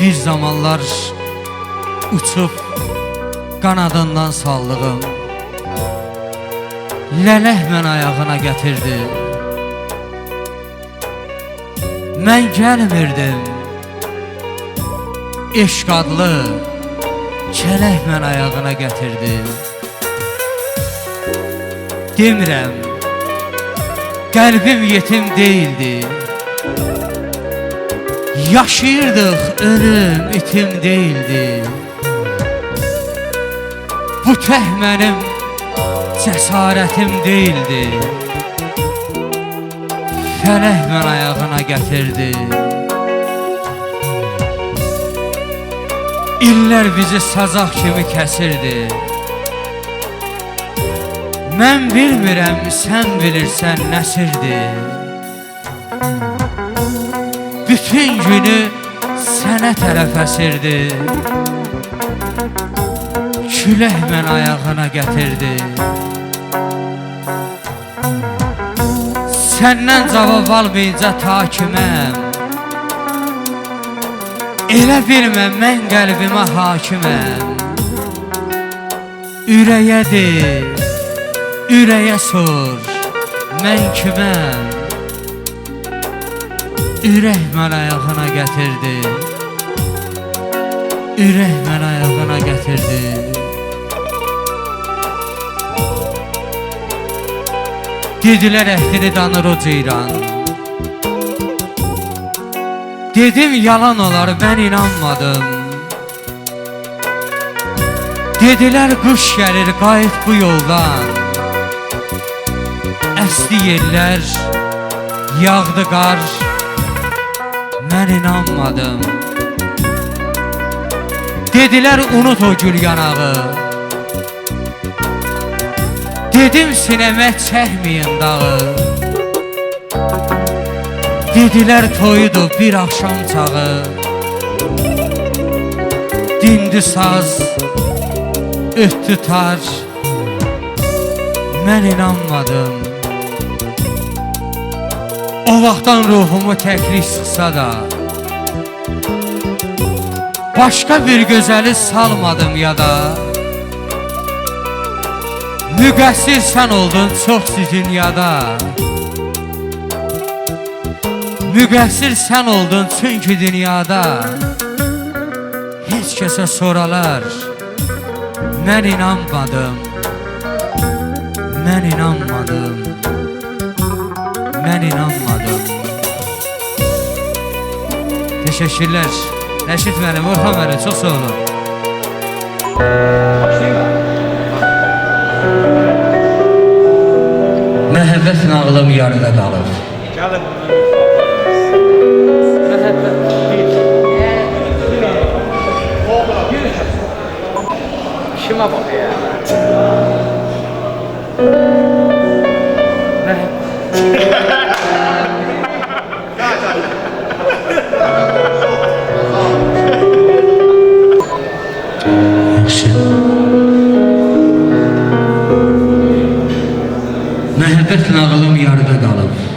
Bir zamanlar uçup qanadından saldığım Lələk mən ayağına gətirdi Mən gəlmirdim. Eşq adlı Kələk mən ayağına gətirdi Demirəm Qəlbim yetim değildi Yaşayırdıq ölüm itim değildi. Bu tək mənim cəsarətim değildi. Fələk mən ayağına gətirdi. İllər bizi sazaq kimi kəsirdi. Mən bilmirəm, sən bilirsən nəsirdir Bütün günü sənə tərəf əsirdi. Külək mən ayağına gətirdi. Səndən cavab almayınca takiməm Elə bilmə mən qəlbimə hakiməm. Ürəyədir, ürəyə sor Mən kiməm Ürək mən ayağına gətirdi. Ürək mən ayağına gətirdi. Dedilər əhdini danır o ceyran. Dedim yalan olar ben inanmadım. Dediler kuş gelir qayıt bu yoldan. Əsli yerlər Yağdı qar Mən inanmadım. Dediler unut o gül yanağı. Dedim sinəmə çəkməyin dağı. Dedilər toyudu bir axşam çağı. Dindi saz Ötdü tar Mən inanmadım O vaxtdan ruhumu təklik sıxsa da Başqa bir gözəli salmadım yada Müqəssir sən oldun çox dünyada Müqəssir sən oldun çünki dünyada. Heç kəsə soralar Mən inanmadım Mən inanmadım Mən inanmadım Teşekkürler Nəşit müəllim, Orxan müəllim, çox sağ olun Məhəbbət nağılım yarıda qalıb Gəlin. İşime bak ya. Məhəbbət nağılım yarıda qalıb